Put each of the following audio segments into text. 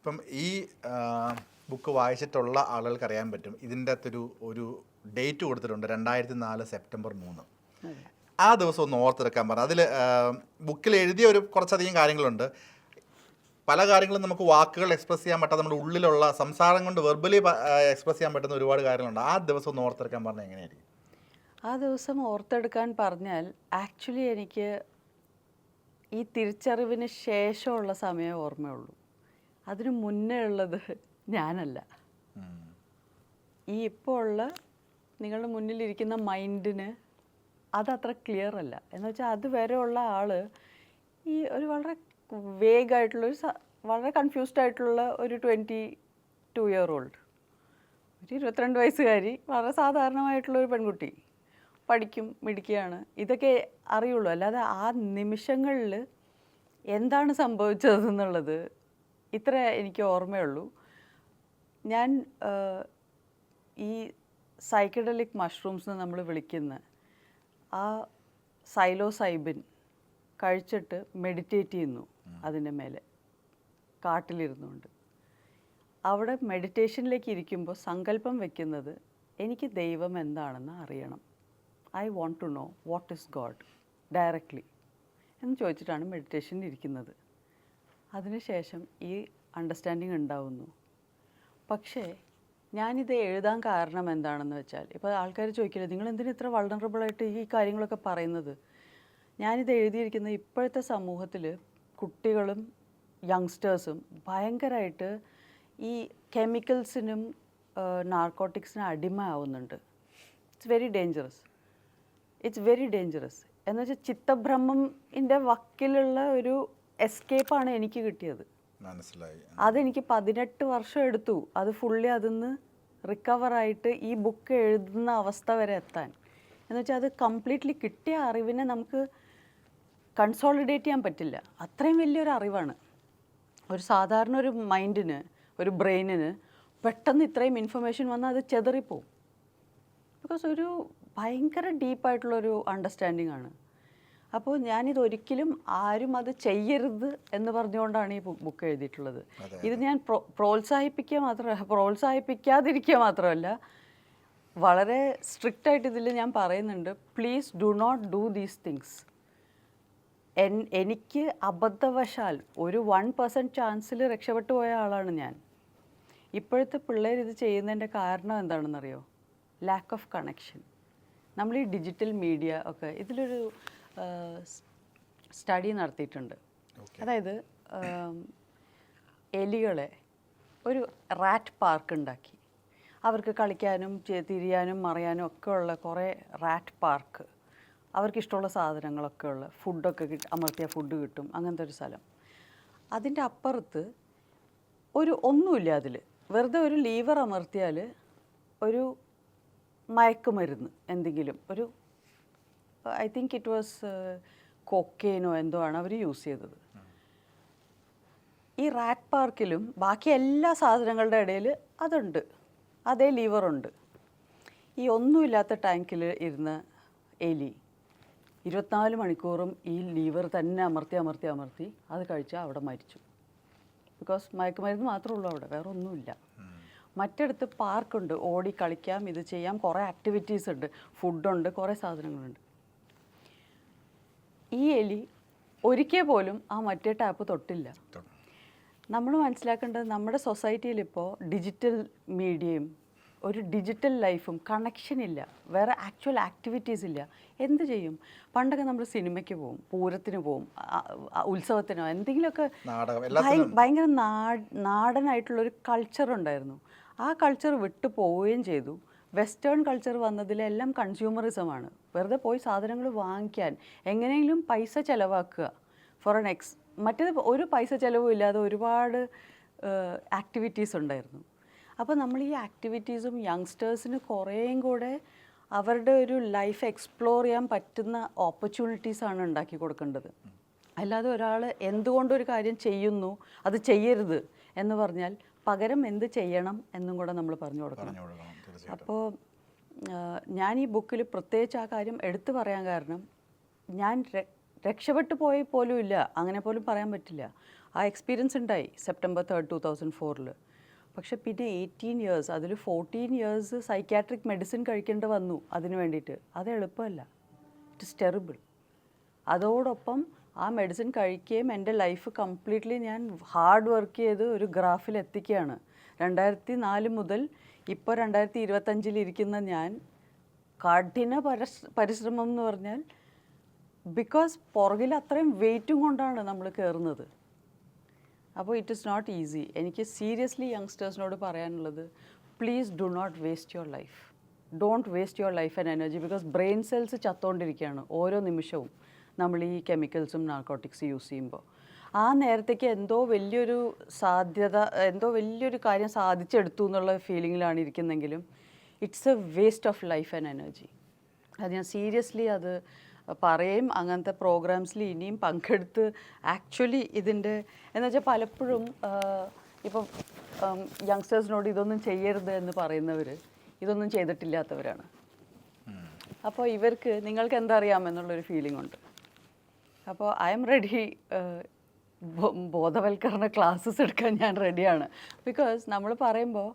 ഇപ്പം ഈ ബുക്ക് വായിച്ചിട്ടുള്ള ആളുകൾക്ക് അറിയാൻ പറ്റും. ഇതിന്റെ അകത്തൊരു ഒരു ഡേറ്റ് കൊടുത്തിട്ടുണ്ട് രണ്ടായിരത്തി നാല് സെപ്റ്റംബർ മൂന്ന്. ആ ദിവസം ഒന്ന് ഓർത്തെടുക്കാൻ പറഞ്ഞു അതിൽ ബുക്കിൽ എഴുതിയ ഒരു കുറച്ചധികം കാര്യങ്ങളുണ്ട്. പല കാര്യങ്ങളും നമുക്ക് വാക്കുകൾ എക്സ്പ്രസ് ചെയ്യാൻ പറ്റാത്ത നമ്മുടെ ഉള്ളിലുള്ള സംസാരം കൊണ്ട് വെർബലി എക്സ്പ്രസ് ചെയ്യാൻ പറ്റുന്ന ഒരുപാട് കാര്യങ്ങളുണ്ട്. ആ ദിവസം ഒന്ന് ഓർത്തെടുക്കാൻ പറഞ്ഞാൽ എങ്ങനെയായിരിക്കും? ആ ദിവസം ഓർത്തെടുക്കാൻ പറഞ്ഞാൽ ആക്ച്വലി എനിക്ക് ഈ തിരിച്ചറിവിന് ശേഷമുള്ള സമയം ഓർമ്മയുള്ളൂ. അതിന് മുന്നേ ഉള്ളത് ഞാനല്ല. ഈ ഇപ്പോൾ ഉള്ള നിങ്ങളുടെ മുന്നിലിരിക്കുന്ന മൈൻഡിന് അതത്ര ക്ലിയർ അല്ല. എന്ന് വെച്ചാൽ അത് വരെ ഉള്ള ആൾ ഈ ഒരു വളരെ വേഗായിട്ടുള്ള ഒരു വളരെ കൺഫ്യൂസ്ഡ് ആയിട്ടുള്ള ഒരു ട്വന്റി ടു ഇയർ ഓൾഡ് ഒരു ഇരുപത്തിരണ്ട് വയസ്സുകാരി വളരെ സാധാരണമായിട്ടുള്ള ഒരു പെൺകുട്ടി പഠിക്കും മിടിക്കുകയാണ് ഇതൊക്കെ അറിയുള്ളൂ. അല്ലാതെ ആ നിമിഷങ്ങളിൽ എന്താണ് സംഭവിച്ചതെന്നുള്ളത് ഇത്ര എനിക്ക് ഓർമ്മയുള്ളൂ. ഞാൻ ഈ സൈക്കഡലിക് മഷ്റൂംസ് നമ്മൾ വിളിക്കുന്ന ആ സൈലോസൈബിൻ കഴിച്ചിട്ട് മെഡിറ്റേറ്റ് ചെയ്യുന്നു അതിന്റെ മേലെ. കാട്ടിലിരുന്നുകൊണ്ട്. അവിടെ മെഡിറ്റേഷനിലേക്ക് ഇരിക്കുമ്പോൾ സങ്കല്പം വെക്കുന്നത് എനിക്ക് ദൈവം എന്താണെന്ന് അറിയണം. I want to know what is God directly എന്ന് ചോദിച്ചിട്ടാണ് മെഡിറ്റേഷനിൽ ഇരിക്കുന്നത്. അതിനുശേഷം ഈ അണ്ടർസ്റ്റാൻഡിങ് ഉണ്ടാവുന്നു. പക്ഷേ ഞാനിത് എഴുതാൻ കാരണം എന്താണെന്ന് വെച്ചാൽ ഇപ്പോൾ ആൾക്കാർ ചോദിക്കില്ല നിങ്ങൾ എന്തിനാ ഇത്ര വൾണറബിളായിട്ട് ഈ കാര്യങ്ങളൊക്കെ പറയുന്നത്? ഞാനിത് എഴുതിയിരിക്കുന്നത് ഇപ്പോഴത്തെ സമൂഹത്തിൽ കുട്ടികളും യങ്സ്റ്റേഴ്സും ഭയങ്കരമായിട്ട് ഈ കെമിക്കൽസിനും നാർക്കോട്ടിക്സിനും അടിമ ആവുന്നുണ്ട് it's very dangerous it's very dangerous എന്നുവെച്ചാൽ വെച്ചാൽ ഇന്റെ വക്കിലുള്ള ഒരു എസ്കേപ്പാണ് എനിക്ക് കിട്ടിയത്. മനസ്സിലായി. അതെനിക്ക് പതിനെട്ട് വർഷം എടുത്തു. അത് ഫുള്ളി അതിന്ന് റിക്കവറായിട്ട് ഈ ബുക്ക് എഴുതുന്ന അവസ്ഥ വരെ എത്താൻ. എന്ന് വെച്ചാൽ അത് കംപ്ലീറ്റ്ലി കിട്ടിയ അറിവിനെ നമുക്ക് കൺസോളിഡേറ്റ് ചെയ്യാൻ പറ്റില്ല. അത്രയും വലിയൊരു അറിവാണ്. ഒരു സാധാരണ ഒരു മൈൻഡിന് ഒരു ബ്രെയിനിന് പെട്ടെന്ന് ഇത്രയും ഇൻഫർമേഷൻ വന്നാൽ അത് ചെതറിപ്പോവും. ബിക്കോസ് ഒരു ഭയങ്കര ഡീപ്പായിട്ടുള്ളൊരു അണ്ടർസ്റ്റാൻഡിങ് ആണ്. അപ്പോൾ ഞാനിത് ഒരിക്കലും ആരും അത് ചെയ്യരുത് എന്ന് പറഞ്ഞുകൊണ്ടാണ് ഈ ബുക്ക് എഴുതിയിട്ടുള്ളത്. ഇത് ഞാൻ പ്രോ- പ്രോത്സാഹിപ്പിക്കുക മാത്രമല്ല പ്രോത്സാഹിപ്പിക്കാതിരിക്കുക മാത്രമല്ല വളരെ സ്ട്രിക്റ്റ് ആയിട്ട് ഇതിൽ ഞാൻ പറയുന്നുണ്ട് please do not do these things N എനിക്ക് അബദ്ധവശാൽ ഒരു വൺ പെർസെന്റ് ചാൻസിൽ രക്ഷപ്പെട്ടു പോയ ആളാണ് ഞാൻ. ഇപ്പോഴത്തെ പിള്ളേർ ഇത് ചെയ്യുന്നതിന്റെ കാരണം എന്താണെന്നറിയോ? ലാക്ക് ഓഫ് കണക്ഷൻ നമ്മൾ ഈ ഡിജിറ്റൽ മീഡിയ ഒക്കെ ഇതിലൊരു സ്റ്റഡി നടത്തിയിട്ടുണ്ട്. അതായത് എലികളെ ഒരു റാറ്റ് പാർക്ക് ഉണ്ടാക്കി. അവർക്ക് കളിക്കാനും തിരിയാനും മറിയാനും ഒക്കെ ഉള്ള കുറേ റാറ്റ് പാർക്ക്. അവർക്ക് ഇഷ്ടമുള്ള സാധനങ്ങളൊക്കെ ഉള്ള ഫുഡൊക്കെ കിട്ടും അമർത്തിയ ഫുഡ് കിട്ടും അങ്ങനത്തെ ഒരു സ്ഥലം. അതിന്റെ അപ്പുറത്ത് ഒരു ഒന്നുമില്ല അതിൽ. വെറുതെ ഒരു ലീവർ അമർത്തിയാൽ ഒരു മയക്കുമരുന്ന് എന്തെങ്കിലും ഒരു ഐ തിങ്ക് ഇറ്റ് വാസ് കൊക്കേനോ എന്തോ ആണ് അവർ യൂസ് ചെയ്തത്. ഈ റാറ്റ് പാർക്കിലും ബാക്കി എല്ലാ സാധനങ്ങളുടെ ഇടയിൽ അതുണ്ട്. അതേ ലീവറുണ്ട് ഈ ഒന്നുമില്ലാത്ത ടാങ്കിൽ ഇരുന്ന എലി ഇരുപത്തിനാല് മണിക്കൂറും ഈ ലീവർ തന്നെ അമർത്തി അമർത്തി അമർത്തി അത് കഴിച്ചാൽ അവിടെ മരിച്ചു. ബിക്കോസ് മയക്കുമരുന്ന് മാത്രമേ ഉള്ളൂ അവിടെ വേറെ ഒന്നുമില്ല. മറ്റടുത്ത് പാർക്കുണ്ട് ഓടി കളിക്കാം ഇത് ചെയ്യാം കുറേ ആക്ടിവിറ്റീസ് ഉണ്ട്. ഫുഡുണ്ട് കുറേ സാധനങ്ങളുണ്ട്. ഈ എലി ഒരിക്കൽ പോലും ആ മറ്റേ ടാപ്പ് തൊട്ടില്ല. നമ്മൾ മനസ്സിലാക്കേണ്ടത് നമ്മുടെ സൊസൈറ്റിയിൽ ഇപ്പോൾ ഡിജിറ്റൽ മീഡിയയും ഒരു ഡിജിറ്റൽ ലൈഫും കണക്ഷൻ ഇല്ല. വേറെ ആക്ച്വൽ ആക്ടിവിറ്റീസ് ഇല്ല. എന്ത് ചെയ്യും? പണ്ടൊക്കെ നമ്മൾ സിനിമയ്ക്ക് പോവും പൂരത്തിന് പോവും ഉത്സവത്തിനോ എന്തെങ്കിലുമൊക്കെ ഭയങ്കര നാട് നാടനായിട്ടുള്ളൊരു കൾച്ചർ ഉണ്ടായിരുന്നു. ആ കൾച്ചർ വിട്ടു പോവുകയും ചെയ്തു. വെസ്റ്റേൺ കൾച്ചർ വന്നതിലെല്ലാം കൺസ്യൂമറിസമാണ് വെറുതെ പോയി സാധനങ്ങൾ വാങ്ങിക്കാൻ എങ്ങനെയെങ്കിലും പൈസ ചിലവാക്കുക. ഫോർ എൻ എക്സ് മറ്റേത് ഒരു പൈസ ചിലവും ഇല്ലാതെ ഒരുപാട് ആക്ടിവിറ്റീസ് ഉണ്ടായിരുന്നു. അപ്പോൾ നമ്മൾ ഈ ആക്ടിവിറ്റീസും യങ്സ്റ്റേഴ്സിന് കുറേയും കൂടെ അവരുടെ ഒരു ലൈഫ് എക്സ്പ്ലോർ ചെയ്യാൻ പറ്റുന്ന ഓപ്പർച്യൂണിറ്റീസാണ് ഉണ്ടാക്കി കൊടുക്കേണ്ടത്. അല്ലാതെ ഒരാൾ എന്തുകൊണ്ടൊരു കാര്യം ചെയ്യുന്നു അത് ചെയ്യരുത് എന്ന് പറഞ്ഞാൽ പകരം എന്ത് ചെയ്യണം എന്നും കൂടെ നമ്മൾ പറഞ്ഞു കൊടുക്കണം. അപ്പോൾ ഞാൻ ഈ ബുക്കിൽ പ്രത്യേകിച്ച് ആ കാര്യം എടുത്തു പറയാൻ കാരണം ഞാൻ രക്ഷപ്പെട്ടു പോയി പോലും ഇല്ല. അങ്ങനെ പോലും പറയാൻ പറ്റില്ല. ആ എക്സ്പീരിയൻസ് ഉണ്ടായി സെപ്റ്റംബർ തേർഡ് ടു തൗസൻഡ് ഫോറിൽ പക്ഷെ പിന്നെ എയ്റ്റീൻ ഇയേഴ്സ് അതിൽ ഫോർട്ടീൻ ഇയേഴ്സ് സൈക്യാട്രിക് മെഡിസിൻ കഴിക്കേണ്ടി വന്നു അതിന് വേണ്ടിയിട്ട്. അത് എളുപ്പമല്ല. ഇറ്റ് ഇസ് ടെറിബിൾ അതോടൊപ്പം ആ മെഡിസിൻ കഴിക്കുകയും എന്റെ ലൈഫ് കംപ്ലീറ്റ്ലി ഞാൻ ഹാർഡ് വർക്ക് ചെയ്ത് ഒരു ഗ്രാഫിൽ എത്തിക്കുകയാണ്. രണ്ടായിരത്തി നാല് മുതൽ ഇപ്പോൾ രണ്ടായിരത്തി ഇരുപത്തഞ്ചിൽ ഇരിക്കുന്ന ഞാൻ കഠിന പരിശ്രമം എന്ന് പറഞ്ഞാൽ ബിക്കോസ് പുറകിൽ അത്രയും വെയിറ്റും കൊണ്ടാണ് നമ്മൾ കയറുന്നത് അപ്പോൾ ഇറ്റ് ഇസ് നോട്ട് ഈസി എനിക്ക് സീരിയസ്ലി യങ്സ്റ്റേഴ്സിനോട് പറയാനുള്ളത് please do not waste your life don't waste your life and energy because brain cells ചത്തുകൊണ്ടിരിക്കുകയാണ് ഓരോ നിമിഷവും. നമ്മൾ ഈ കെമിക്കൽസും നാർക്കോട്ടിക്സ് യൂസ് ചെയ്യുമ്പോൾ ആ നേരത്തേക്ക് എന്തോ വലിയൊരു സാധ്യത എന്തോ വലിയൊരു കാര്യം സാധിച്ചെടുത്തു എന്നുള്ള ഫീലിങ്ങിലാണ് ഇരിക്കുന്നെങ്കിലും it's a waste of life and energy അത് ഞാൻ സീരിയസ്ലി അത് പറയും അങ്ങനത്തെ പ്രോഗ്രാംസിൽ ഇനിയും പങ്കെടുത്ത് ആക്ച്വലി ഇതിന്റെ എന്ന് വെച്ചാൽ പലപ്പോഴും ഇപ്പം യങ്സ്റ്റേഴ്സിനോട് ഇതൊന്നും ചെയ്യരുത് എന്ന് പറയുന്നവർ ഇതൊന്നും ചെയ്തിട്ടില്ലാത്തവരാണ്. അപ്പോൾ ഇവർക്ക് നിങ്ങൾക്ക് എന്താ അറിയാമെന്നുള്ളൊരു ഫീലിംഗ് ഉണ്ട്. അപ്പോൾ ഐ എം റെഡി ബോധവൽക്കരണ ക്ലാസ്സസ് എടുക്കാൻ ഞാൻ റെഡിയാണ് ബിക്കോസ് നമ്മൾ പറയുമ്പോൾ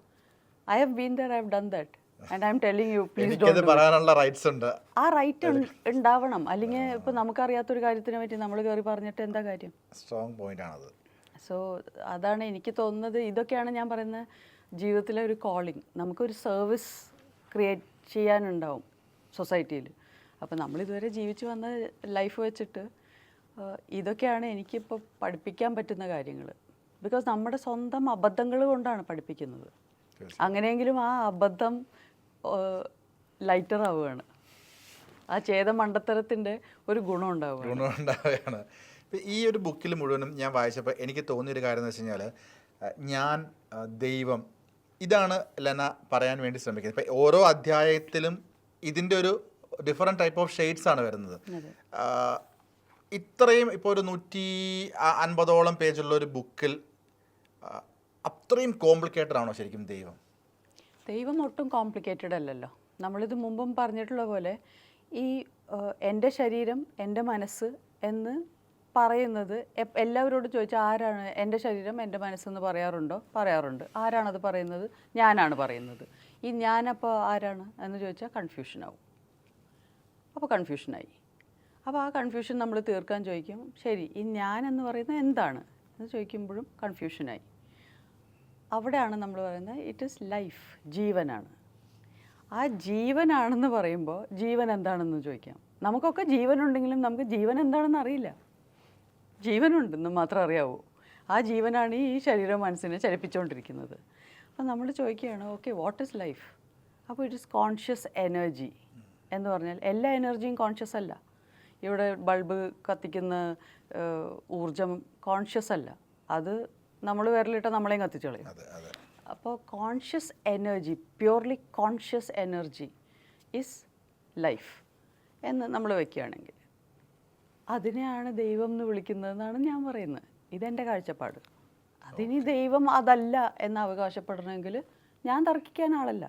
I have been there I have done that and I am telling you please പറയാനുള്ള റൈറ്റ്സ് ഉണ്ട്. ആ റൈറ്റ് ഉണ്ടാവണം. അല്ലെങ്കിൽ ഇപ്പൊ നമുക്കറിയാത്തൊരു കാര്യത്തിനെ പറ്റി നമ്മൾ കയറി പറഞ്ഞിട്ട് എന്താ കാര്യം? സ്ട്രോങ് പോയിന്റ് ആണത്. സോ അതാണ് എനിക്ക് തോന്നുന്നത്. ഇതൊക്കെയാണ് ഞാൻ പറയുന്നത് ജീവിതത്തിലെ ഒരു കോളിംഗ് നമുക്കൊരു സർവീസ് ക്രിയേറ്റ് ചെയ്യാനുണ്ടാവും സൊസൈറ്റിയിൽ അപ്പോൾ നമ്മളിതുവരെ ജീവിച്ചു വന്ന ലൈഫ് വെച്ചിട്ട് ഇതൊക്കെയാണ് എനിക്കിപ്പോൾ പഠിപ്പിക്കാൻ പറ്റുന്ന കാര്യങ്ങൾ ബിക്കോസ് നമ്മുടെ സ്വന്തം അബദ്ധങ്ങൾ കൊണ്ടാണ് പഠിപ്പിക്കുന്നത്. അങ്ങനെയെങ്കിലും ആ അബദ്ധം ലൈറ്റർ ആവുകയാണ്. ആ ചേത മണ്ടത്തരത്തിന്റെ ഒരു ഗുണം ഉണ്ടാവുകയാണ്. ഗുണമുണ്ടാവുകയാണ് ഇപ്പം ഈ ഒരു ബുക്കിൽ മുഴുവനും ഞാൻ വായിച്ചപ്പോൾ എനിക്ക് തോന്നിയൊരു കാര്യം എന്ന് വെച്ച് കഴിഞ്ഞാൽ ഞാൻ ദൈവം ഇതാണ് ലെന പറയാൻ വേണ്ടി ശ്രമിക്കുന്നത്. ഇപ്പം ഓരോ അധ്യായത്തിലും ഇതിന്റെ ഒരു ഡിഫറെന്റ് ടൈപ്പ് ഓഫ് ഷെയ്ഡ്സ് ആണ് വരുന്നത്. ഇത്രയും ഇപ്പോൾ ഒരു നൂറ്റി അൻപതോളം പേജുള്ള ഒരു ബുക്കിൽ അത്രയും കോംപ്ലിക്കേറ്റഡ് ആണോ ശരിക്കും ദൈവം? ദൈവം ഒട്ടും കോംപ്ലിക്കേറ്റഡ് അല്ലല്ലോ. നമ്മളിത് മുമ്പും പറഞ്ഞിട്ടുള്ള പോലെ ഈ എന്റെ ശരീരം എന്റെ മനസ്സ് എന്ന് പറയുന്നത് എല്ലാവരോടും ചോദിച്ചാൽ ആരാണ് എന്റെ ശരീരം എന്റെ മനസ്സെന്ന് പറയാറുണ്ടോ? പറയാറുണ്ട്. ആരാണത് പറയുന്നത്? ഞാനാണ് പറയുന്നത്. ഈ ഞാനപ്പോൾ ആരാണ് എന്ന് ചോദിച്ചാൽ കൺഫ്യൂഷനാവും അപ്പോൾ കൺഫ്യൂഷനായി അപ്പോൾ ആ കൺഫ്യൂഷൻ നമ്മൾ തീർക്കാൻ ചോദിക്കും ശരി ഈ ഞാൻ എന്ന് പറയുന്നത് എന്താണ്? എന്ന് ചോദിക്കുമ്പോഴും കൺഫ്യൂഷനായി അവിടെയാണ് നമ്മൾ പറയുന്നത് ഇറ്റ് ഈസ് ലൈഫ് ജീവനാണ്. ആ ജീവനാണെന്ന് പറയുമ്പോൾ ജീവൻ എന്താണെന്ന് ചോദിക്കാം. നമുക്കൊക്കെ ജീവനുണ്ടെങ്കിലും നമുക്ക് ജീവൻ എന്താണെന്ന് അറിയില്ല. ജീവനുണ്ടെന്ന് മാത്രം അറിയാവൂ. ആ ജീവനാണ് ഈ ശരീരം മനസ്സിനെ ചലിപ്പിച്ചുകൊണ്ടിരിക്കുന്നത് അപ്പം നമ്മൾ ചോദിക്കുകയാണ് ഓക്കെ വാട്ട് ഇസ് ലൈഫ് അപ്പോൾ ഇറ്റ് ഇസ് കോൺഷ്യസ് എനർജി എന്ന് പറഞ്ഞാൽ എല്ലാ എനർജിയും കോൺഷ്യസ് അല്ല. ഇവിടെ ബൾബ് കത്തിക്കുന്ന ഊർജം കോൺഷ്യസ് അല്ല. അത് നമ്മൾ വിരലിട്ട നമ്മളെയും കത്തിച്ചു കളയും അപ്പോൾ conscious energy purely conscious energy is life എന്ന് നമ്മൾ വയ്ക്കുകയാണെങ്കിൽ അതിനെയാണ് ദൈവം എന്ന് വിളിക്കുന്നതെന്നാണ് ഞാൻ പറയുന്നത്. ഇതെന്റെ കാഴ്ചപ്പാട്. അതിനി ദൈവം അതല്ല എന്ന് അവകാശപ്പെടണമെങ്കിൽ ഞാൻ തർക്കിക്കാൻ ആളല്ല.